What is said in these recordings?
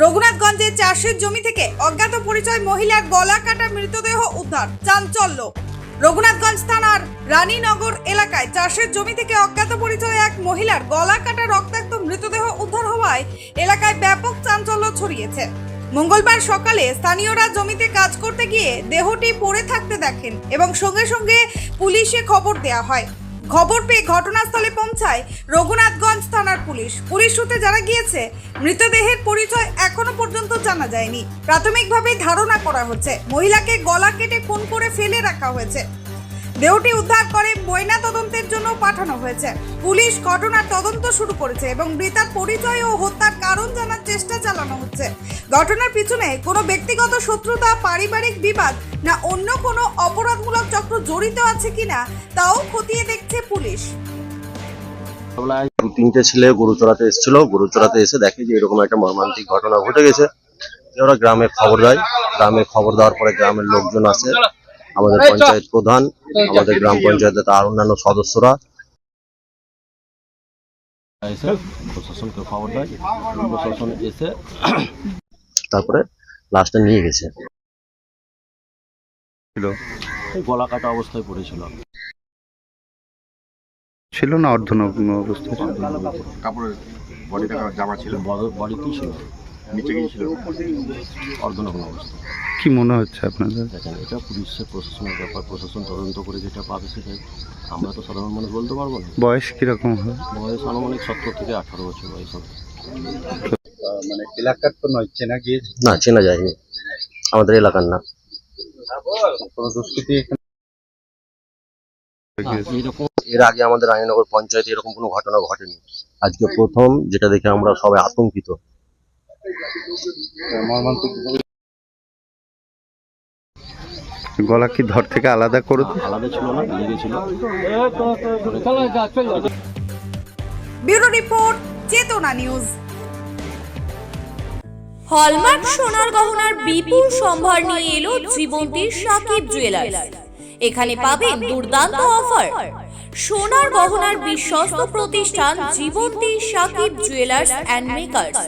রঘুনাথগঞ্জের চাষের জমি থেকে অজ্ঞাত পরিচয় মহিলার গলা কাটা মৃতদেহ উদ্ধার। চাঞ্চল্য। রঘুনাথগঞ্জ থানার রানীনগর এলাকায় চাষের জমি থেকে অজ্ঞাত পরিচয় এক মহিলার গলা কাটা রক্তাক্ত মৃতদেহ উদ্ধার হওয়ায় এলাকায় ব্যাপক চাঞ্চল্য ছড়িয়েছে। মঙ্গলবার সকালে স্থানীয়রা জমিতে কাজ করতে গিয়ে দেহটি পড়ে থাকতে দেখেন এবং সঙ্গে সঙ্গে পুলিশে খবর দেওয়া হয়। খবর পেয়ে ঘটনাস্থলে পৌঁছায় রঘুনাথগঞ্জ থানার পুলিশ। পুলিশ সূত্রে জানা গিয়েছে, মৃতদেহের পরিচয় এখনও পর্যন্ত জানা যায়নি। প্রাথমিকভাবে ধারণা করা হচ্ছে, মহিলাকে গলা কেটে খুন করে ফেলে রাখা হয়েছে। দেহটি উদ্ধার করে ময়না তদন্তের জন্য পাঠানো হয়েছে। পুলিশ ঘটনার তদন্ত শুরু করেছে এবং মৃতার পরিচয় ও হত্যার কারণ জানার চেষ্টা চালানো হচ্ছে। ঘটনার পিছনে কোনো ব্যক্তিগত শত্রুতা, পারিবারিক বিবাদ না অন্য কোনো অপরাধমূলক চক্র জড়িত আছে কিনা তাও খতিয়ে দেখছে পুলিশ। দু তিনটে ছেলে গরু চড়াতে এসেছিল। গরু চড়াতে এসে দেখে যে এরকম একটা মর্মান্তিক ঘটনা ঘটে গেছে। ওরা গ্রামে খবর দেয়। গ্রামে খবর দেওয়ার পরে গ্রামের লোকজন আসে। আমাদের পঞ্চায়েত প্রধান আমাদের গ্রাম পঞ্চায়েতে তার অন্যান্য সদস্যরা। এসে প্রশাসনকে খবর দেয়। প্রশাসন এসে তারপরে লাশটা নিয়ে গেছে। গলা কাটা অবস্থায় পড়েছিল। ছিল না অর্ধনগ্ন অবস্থা কাপড়ের বডিটা জামা ছিল? বড় বাড়িতেই ছিল? নিচে গিয়েছিল অর্ধনগ্ন অবস্থা। কি মনে হচ্ছে আপনাদের? দেখেন এটা পুলিশের প্রশাসনের ব্যাপার। প্রশাসন তদন্ত করে যেটা পাবে সেটাই। আমরা তো সাধারণ মানুষ বলতে পারব না। বয়স কীরকম হবে বয়স আনুমানিক সত্তর থেকে আঠারো বছর বয়স হবে। মানে এলাকার তো নয় চেনা গিয়েছে? না চেনা যায়নি। আমাদের এলাকার না। কোনো দুষ্কৃতি এর আগে আমাদের রানীনগর পঞ্চায়েতে এরকম কোনো ঘটনা ঘটেনি। আজকে প্রথম যেটা দেখে আমরা সবাই আতঙ্কিত। মর্মান্তিক গলা কি ধর থেকে আলাদা করে আলাদা ছিল না লেগেছিল bureau report Chetana news. Hallmark সোনার গহনার বিপুল সম্ভার নিয়ে এলো জীবন্তীর সাকিব জুয়েলার্স এখানে পাবেন দুর্দান্ত অফার সোনার গহনার বিশ্বস্ত প্রতিষ্ঠান Jivanti Sakib jewellers and makers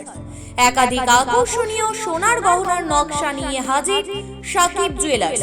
একাধিক আকর্ষণীয় সোনার গহনার নকশা নিয়ে হাজির সাকিব জুয়েলার্স